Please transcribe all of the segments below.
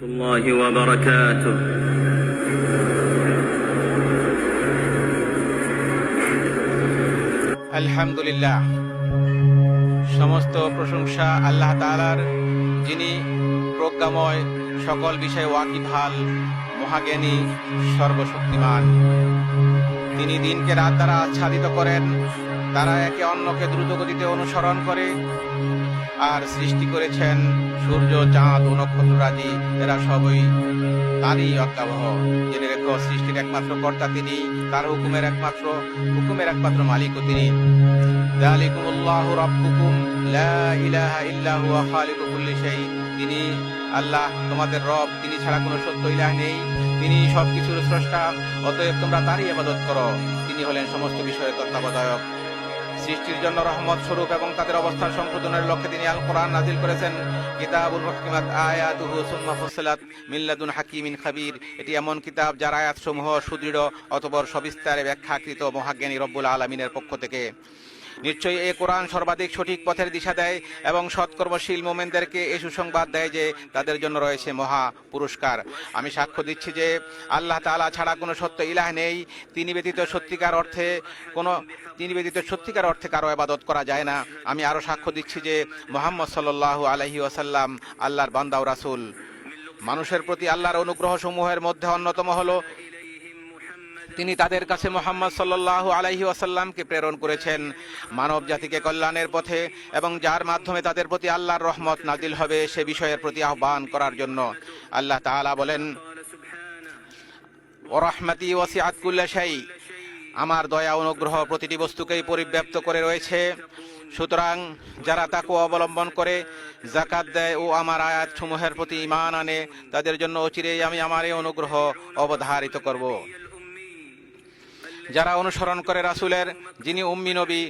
الله وبركاته আলহামদুলিল্লাহ সমস্ত প্রশংসা আল্লাহ তাআলার যিনি প্রজ্ঞাময় সকল বিষয়ে ওয়াকিবহাল মহাজ্ঞানী সর্বশক্তিমান তিনি দিনকে রাত দ্বারা আচ্ছাদিত করেন তারা একে অন্যকে দ্রুতগতিতে অনুসরণ করে আর সৃষ্টি করেছেন সূর্য, চাঁদ ও নক্ষত্ররাজি এরা সবই তারই অজ্ঞাবহ। জেনে রেখো, সৃষ্টির একমাত্র কর্তা তিনি, তার হুকুমের একমাত্র হুকুমের একমাত্র মালিকও তিনি। যালিকুমুল্লাহু রাব্বুকুম, লা ইলাহা ইল্লা হুয়া খালিকু কুল্লি শাই তিনি আল্লাহ, তোমাদের রব, তিনি ছাড়া কোনো সত্য ইলাহ নেই। তিনি সবকিছুর স্রষ্টা, অতএব তোমরা তারই ইবাদত করো। তিনি হলেন সমস্ত বিষয়ের তত্ত্বাবধায়ক। সৃষ্টির জন্য রহমত স্বরূপ এবং তাদের অবস্থান সংশোধনের লক্ষ্যে তিনি আল কোরআন নাজিল করেছেন। কিতাবুল হকিমাত, আয়াতুহু সুম্মা ফুসলাত মিল্লাদুন হাকিমিন খাবির। এটি এমন কিতাব যার আয়াতসমূহ সুদৃঢ় অতপর সবিস্তারে ব্যাখ্যাকৃত মহাজ্ঞানী রব্বুল আলমিনের পক্ষ থেকে। নিশ্চয়ই এ কোরআন সর্বাধিক সঠিক পথের দিশা দেয় এবং সৎকর্মশীল মোমেনদেরকে এ সুসংবাদ দেয় যে তাদের জন্য রয়েছে মহা পুরস্কার। আমি সাক্ষ্য দিচ্ছি যে আল্লাহ তাআলা ছাড়া কোনো সত্য ইলাহ নেই। তিনি ব্যতীত সত্যিকার অর্থে কোনো, তিনি ব্যতীত সত্যিকার অর্থে কারও আবাদত করা যায় না। আমি আরও সাক্ষ্য দিচ্ছি যে মোহাম্মদ সাল্লাল্লাহু আলহি ওয়াসাল্লাম আল্লাহর বান্দাও রাসুল। মানুষের প্রতি আল্লাহর অনুগ্রহ সমূহের মধ্যে অন্যতম হলো তিনি তাদের কাছে মোহাম্মদ সাল্লাল্লাহু আলাইহি ওয়াসাল্লামকে প্রেরণ করেছেন। মানব জাতিকে কল্যাণের পথে এবং যার মাধ্যমে তাদের প্রতি আল্লাহর রহমত নাজিল হবে, সে বিষয়ের প্রতি আহ্বান করার জন্য। আল্লাহ তাআলা বলেন ও রহমতি ওয়াসিআত কুল্লা শাই। আমার দয়া অনুগ্রহ প্রতিটি বস্তুকেই পরিব্যাপ্ত করে রয়েছে। সুতরাং যারা তাকে অবলম্বন করে জাকাত দেয় ও আমার আয়াত সমূহের প্রতি ইমান আনে, তাদের জন্য অচিরেই আমি আমার এই অনুগ্রহ অবধারিত করব। যারা অনুসরণ করে রাসুলের, যিনি উম্মি নবী,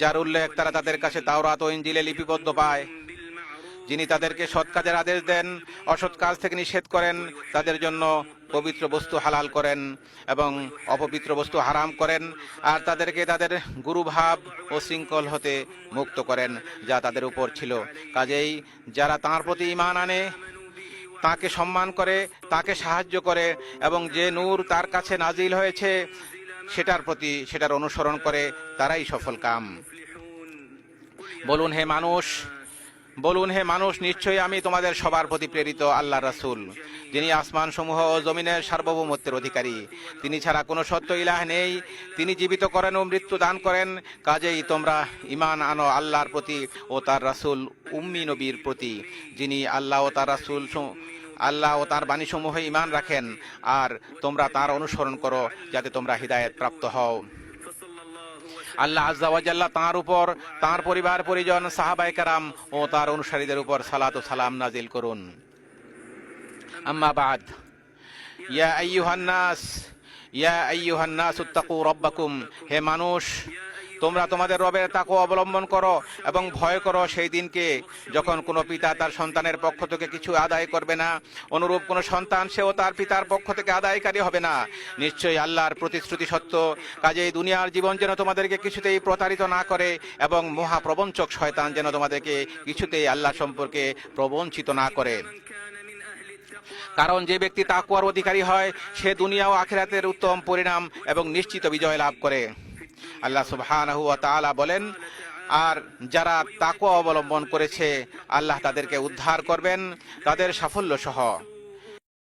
যার উল্লেখ তারা তাদের কাছে তাওরাত ও ইঞ্জিলে লিপিবদ্ধ পায়। যিনি তাদেরকে সৎ কাজের আদেশ দেন, অসৎ কাজ থেকে নিষেধ করেন, তাদের জন্য পবিত্র বস্তু হালাল করেন এবং অপবিত্র বস্তু হারাম করেন আর তাদেরকে তাদের গুরুভাব ও শৃঙ্খল হতে মুক্ত করেন যা তাদের উপর ছিল। কাজেই যারা তাঁর প্রতি ইমান আনে, তাকে সম্মান করে, তাকে সাহায্য করে এবং যে নূর তার কাছে নাজিল হয়েছে সেটার প্রতি, সেটার অনুসরণ করে তারাই সফল কাম। বলুন হে মানুষ, বলুন হে মানুষ, নিশ্চয়ই আমি তোমাদের সবার প্রতি প্রেরিত আল্লাহ রাসূল। যিনি আসমান সমূহ ও জমিনের সার্বভৌমত্বের অধিকারী। তিনি ছাড়া কোনো সত্য ইলাহ নেই। তিনি জীবিত করেন ও মৃত্যু দান করেন। কাজেই তোমরা ইমান আনো আল্লাহর প্রতি ও তার রাসূল উম্মি নবীর প্রতি, যিনি আল্লাহ ও তার রাসূল আল্লাহ ও তার বাণীসমূহে ইমান রাখেন। আর তোমরা তার অনুসরণ করো যাতে তোমরা হৃদায়ত প্রাপ্ত হও। আল্লাহ আজ্জাওয়াজাল্লাহ তাঁর উপর, তাঁর পরিবার, পরিজন সাহাবাই কারাম ও তার অনুসারীদের উপর সালাত ও সালাম নাজিল করুন। আম্মা বাদ। ইয়া আইয়ুহান নাস, ইয়া আইয়ুহান নাস উত্তাকু রব্বাকুম। হে মানুষ তোমরা তোমাদের রবের তাকো অবলম্বন করো এবং ভয় করো সেই দিনকে। যখন কোনো পিতা তার সন্তানের পক্ষ থেকে কিছু আদায় করবে না, অনুরূপ কোনো সন্তান সেও তার পিতার পক্ষ থেকে আদায়কারী হবে না। নিশ্চয়ই আল্লাহর প্রতিশ্রুতি সত্য। কাজেই দুনিয়ার জীবন যেন তোমাদেরকে কিছুতেই প্রতারিত না করে এবং মহাপ্রবঞ্চক শয়তান যেন তোমাদেরকে কিছুতেই আল্লাহ সম্পর্কে প্রবঞ্চিত না করে। কারণ যে ব্যক্তি তাকুয়ার অধিকারী হয়, সে দুনিয়া ও আখিরাতের উত্তম পরিণাম এবং নিশ্চিত বিজয় লাভ করে। আল্লাহ সুবহানাহু ওয়া তাআলা বলেন, আর যারা তাকওয়া অবলম্বন করেছে, আল্লাহ তাদেরকে উদ্ধার করবেন, তাদের সাফল্য সহ।